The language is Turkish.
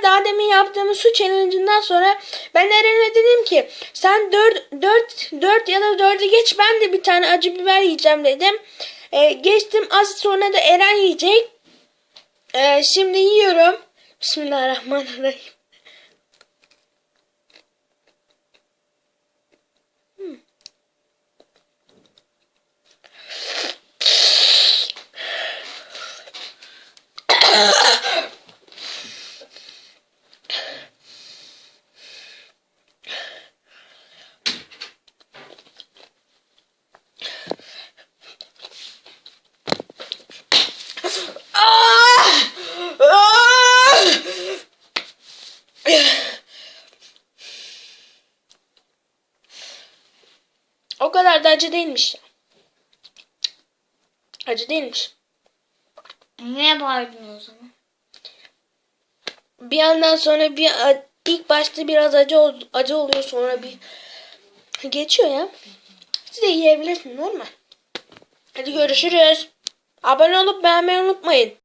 arkadaşlar daha demin yaptığımız su challenge'ından sonra ben Eren'e dedim ki sen 4, 4, 4 ya da 4'ü geç ben de bir tane acı biber yiyeceğim dedim. Ee, geçtim az sonra da Eren yiyecek. Ee, şimdi yiyorum. Bismillahirrahmanirrahim. Hmm. O kadar da acı değilmiş. Acı değilmiş. Ne bağırdın o zaman? Bir yandan sonra bir ilk başta biraz acı acı oluyor sonra bir geçiyor ya. Siz de yiyebilirsiniz normal. Hadi görüşürüz. Abone olup beğenmeyi unutmayın.